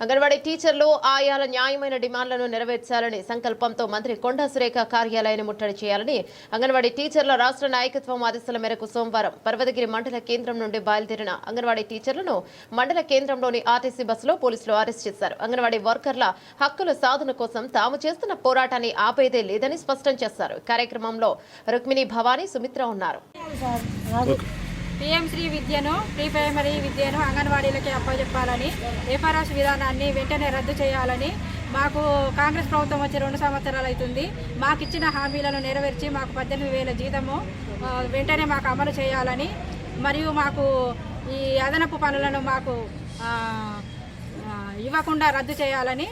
అంగన్వాడీ టీచర్లు ఆయాల న్యాయమైన డిమాండ్లను నెరవేర్చాలని సంకల్పంతో మంత్రి కొండా సురేఖ కార్యాలయాన్ని ముట్టడి చేయాలని అంగన్వాడీ టీచర్ల రాష్ట్ర నాయకత్వం ఆదేశాల మేరకు సోమవారం పర్వతగిరి మండల కేంద్రం నుండి బయలుదేరిన అంగన్వాడీ టీచర్లను మండల కేంద్రంలోని ఆర్టీసీ బస్సులో పోలీసులు అరెస్ట్ చేశారు. అంగన్వాడీ వర్కర్ల హక్కుల సాధన కోసం తాము చేస్తున్న పోరాటాన్ని ఆపేదే లేదని స్పష్టం చేశారు. కార్యక్రమంలో రుక్మిణి భవానీ సుమిత్ర ఉన్నారు. శ్రీ విద్యను ప్రీ ప్రైమరీ విద్యను అంగన్వాడీలకి అప్పచెప్పాలని ఎఫ్ఆర్ఎస్ విధానాన్ని వెంటనే రద్దు చేయాలని మాకు కాంగ్రెస్ ప్రభుత్వం వచ్చి రెండు సంవత్సరాలు అవుతుంది. మాకు ఇచ్చిన హామీలను నెరవేర్చి మాకు పద్దెనిమిది వేల జీతము వెంటనే మాకు అమలు చేయాలని మరియు మాకు ఈ అదనపు పనులను మాకు ఇవ్వకుండా రద్దు చేయాలని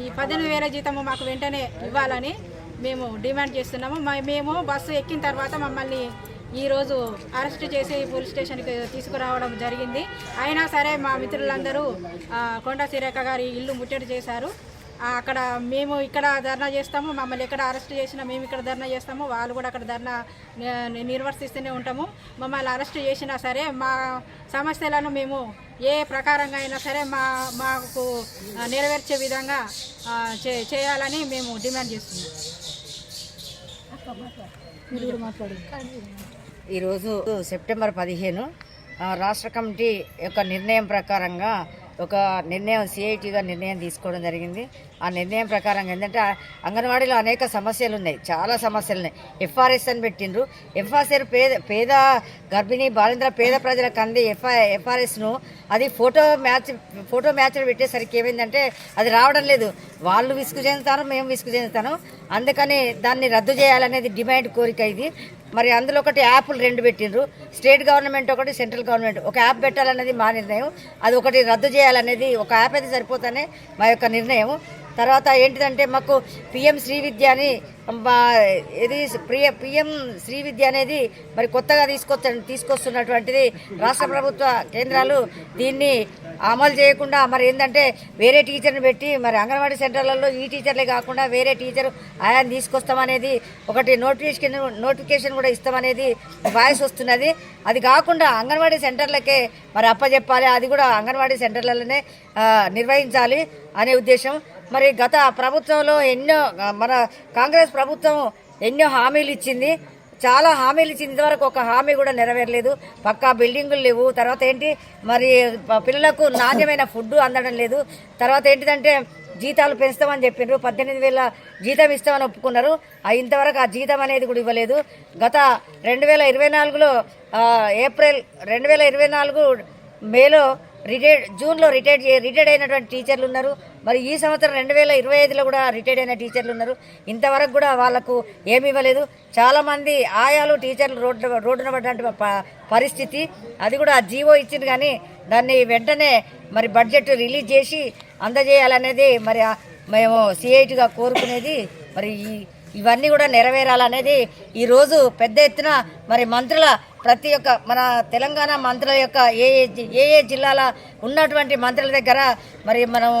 ఈ పద్దెనిమిది వేల జీతము మాకు వెంటనే ఇవ్వాలని మేము డిమాండ్ చేస్తున్నాము. మ- మేము బస్సు ఎక్కిన తర్వాత మమ్మల్ని ఈరోజు అరెస్ట్ చేసి పోలీస్ స్టేషన్కి తీసుకురావడం జరిగింది. అయినా సరే మా మిత్రులందరూ కొండ కొండా సిరేఖ గారి ఇల్లు ముట్టడి చేశారు. అక్కడ మేము ఇక్కడ ధర్నా చేస్తాము మమ్మల్ని ఎక్కడ అరెస్ట్ చేసినా మేము ఇక్కడ ధర్నా చేస్తాము వాళ్ళు కూడా అక్కడ ధర్నా నిర్వర్తిస్తూనే ఉంటాము. మమ్మల్ని అరెస్ట్ చేసినా సరే మా సమస్యలను మేము ఏ ప్రకారంగా అయినా సరే మా మాకు నెరవేర్చే విధంగా చే చేయాలని మేము డిమాండ్ చేస్తున్నాం. ఈరోజు సెప్టెంబర్ పదిహేను రాష్ట్ర కమిటీ యొక్క నిర్ణయం ప్రకారంగా ఒక నిర్ణయం సిఐటిగా నిర్ణయం తీసుకోవడం జరిగింది. ఆ నిర్ణయం ప్రకారంగా ఏంటంటే అంగన్వాడీలో అనేక సమస్యలు ఉన్నాయి చాలా సమస్యలు ఉన్నాయి ఎఫ్ఆర్ఎస్ అని పెట్టిండ్రు. ఎఫ్ఆర్ఎస్ పేద పేద గర్భిణీ బాలింద్ర పేద ప్రజలకు అంది ఎఫ్ఐ ఎఫ్ఆర్ఎస్ను అది ఫోటో మ్యాచ్ ఫోటో మ్యాచ్ పెట్టేసరికి ఏమైందంటే అది రావడం లేదు. వాళ్ళు విసుగు చెందుతారు మేము విసుగు చెందుతాను. అందుకని దాన్ని రద్దు చేయాలనేది డిమాండ్ కోరిక ఇది. మరి అందులో ఒకటి యాప్లు రెండు పెట్టిండ్రు. స్టేట్ గవర్నమెంట్ ఒకటి సెంట్రల్ గవర్నమెంట్. ఒక యాప్ పెట్టాలనేది మా నిర్ణయం. అది ఒకటి రద్దు చేయాలనేది ఒక యాప్ అయితే సరిపోతానే మా యొక్క నిర్ణయం తర్వాత ఏంటిదంటే మాకు పిఎం శ్రీ విద్య అని మా ఇది ప్రియ పిఎం శ్రీ విద్య అనేది మరి కొత్తగా తీసుకొచ్చ తీసుకొస్తున్నటువంటిది రాష్ట్ర ప్రభుత్వ కేంద్రాలు దీన్ని అమలు చేయకుండా మరి ఏంటంటే వేరే టీచర్ని పెట్టి మరి అంగన్వాడీ సెంటర్లలో ఈ టీచర్లే కాకుండా వేరే టీచర్ ఆయాన్ని తీసుకొస్తామనేది ఒకటి నోటిఫికేషన్ నోటిఫికేషన్ కూడా ఇస్తామనేది వాయిస్ వస్తున్నది. అది కాకుండా అంగన్వాడీ సెంటర్లకే మరి అప్పచెప్పాలి అది కూడా అంగన్వాడీ సెంటర్లలోనే నిర్వహించాలి అనే ఉద్దేశం. మరి గత ప్రభుత్వంలో ఎన్నో మన కాంగ్రెస్ ప్రభుత్వం ఎన్నో హామీలు ఇచ్చింది. చాలా హామీలు ఇచ్చింది. ఇంతవరకు ఒక హామీ కూడా నెరవేరలేదు. పక్కా బిల్డింగులు లేవు. తర్వాత ఏంటి? మరి పిల్లలకు నాణ్యమైన ఫుడ్ అందడం లేదు. తర్వాత ఏంటిదంటే జీతాలు పెంచుతామని చెప్పిండ్రు పద్దెనిమిది వేల జీతం ఇస్తామని ఒప్పుకున్నారు. ఇంతవరకు ఆ జీతం అనేది కూడా ఇవ్వలేదు. గత రెండు వేల ఇరవై నాలుగులో ఏప్రిల్ రెండు వేల ఇరవై నాలుగు మేలో రిటైర్డ్ జూన్లో రిటైర్డ్ రిటైర్డ్ అయినటువంటి టీచర్లు ఉన్నారు. మరి ఈ సంవత్సరం రెండు వేల ఇరవై ఐదులో కూడా రిటైర్డ్ అయిన టీచర్లు ఉన్నారు. ఇంతవరకు కూడా వాళ్ళకు ఏమి ఇవ్వలేదు. చాలామంది ఆయాలు టీచర్లు రోడ్డు రోడ్డున పడ్డ పరిస్థితి. అది కూడా జీవో ఇచ్చింది కానీ దాన్ని వెంటనే మరి బడ్జెట్ రిలీజ్ చేసి అందజేయాలనేది మరి మేము సిఐటిగా కోరుకునేది మరి ఈ ఇవన్నీ కూడా నెరవేరాలనేది ఈరోజు పెద్ద ఎత్తున మరి మంత్రుల ప్రతి ఒక్క మన తెలంగాణ మంత్రుల యొక్క ఏ ఏ జి- ఏ జిల్లాల ఉన్నటువంటి మంత్రుల దగ్గర మరి మనం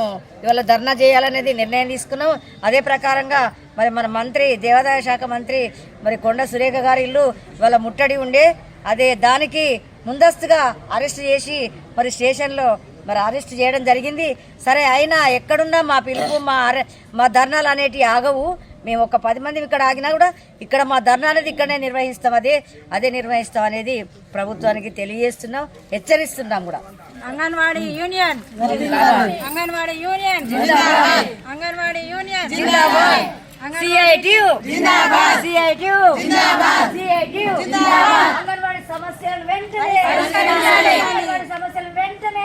ఇవాళ ధర్నా చేయాలనేది నిర్ణయం తీసుకున్నాం. అదే ప్రకారంగా మరి మన మంత్రి దేవాదాయ శాఖ మంత్రి మరి కొండ సురేఖ గారి ఇల్లు ఇవాళ ముట్టడి ఉండే. అదే దానికి ముందస్తుగా అరెస్ట్ చేసి మరి స్టేషన్లో మరి అరెస్ట్ చేయడం జరిగింది. సరే అయినా ఎక్కడున్నా మా పిలుపు మా అరె మా ధర్నాలు అనేటివి ఆగవు. మేము ఒక పది మంది ఇక్కడ ఆగినా కూడా ఇక్కడ మా ధర్నా అనేది ఇక్కడనే నిర్వహిస్తాం. అదే అదే నిర్వహిస్తాం అనేది ప్రభుత్వానికి తెలియజేస్తున్నాం హెచ్చరిస్తున్నాం కూడా. Anganwadi union. Anganwadi union. Anganwadi union. Anganwadi సమస్యలు వెంటనే. సమస్యలు వెంటనే.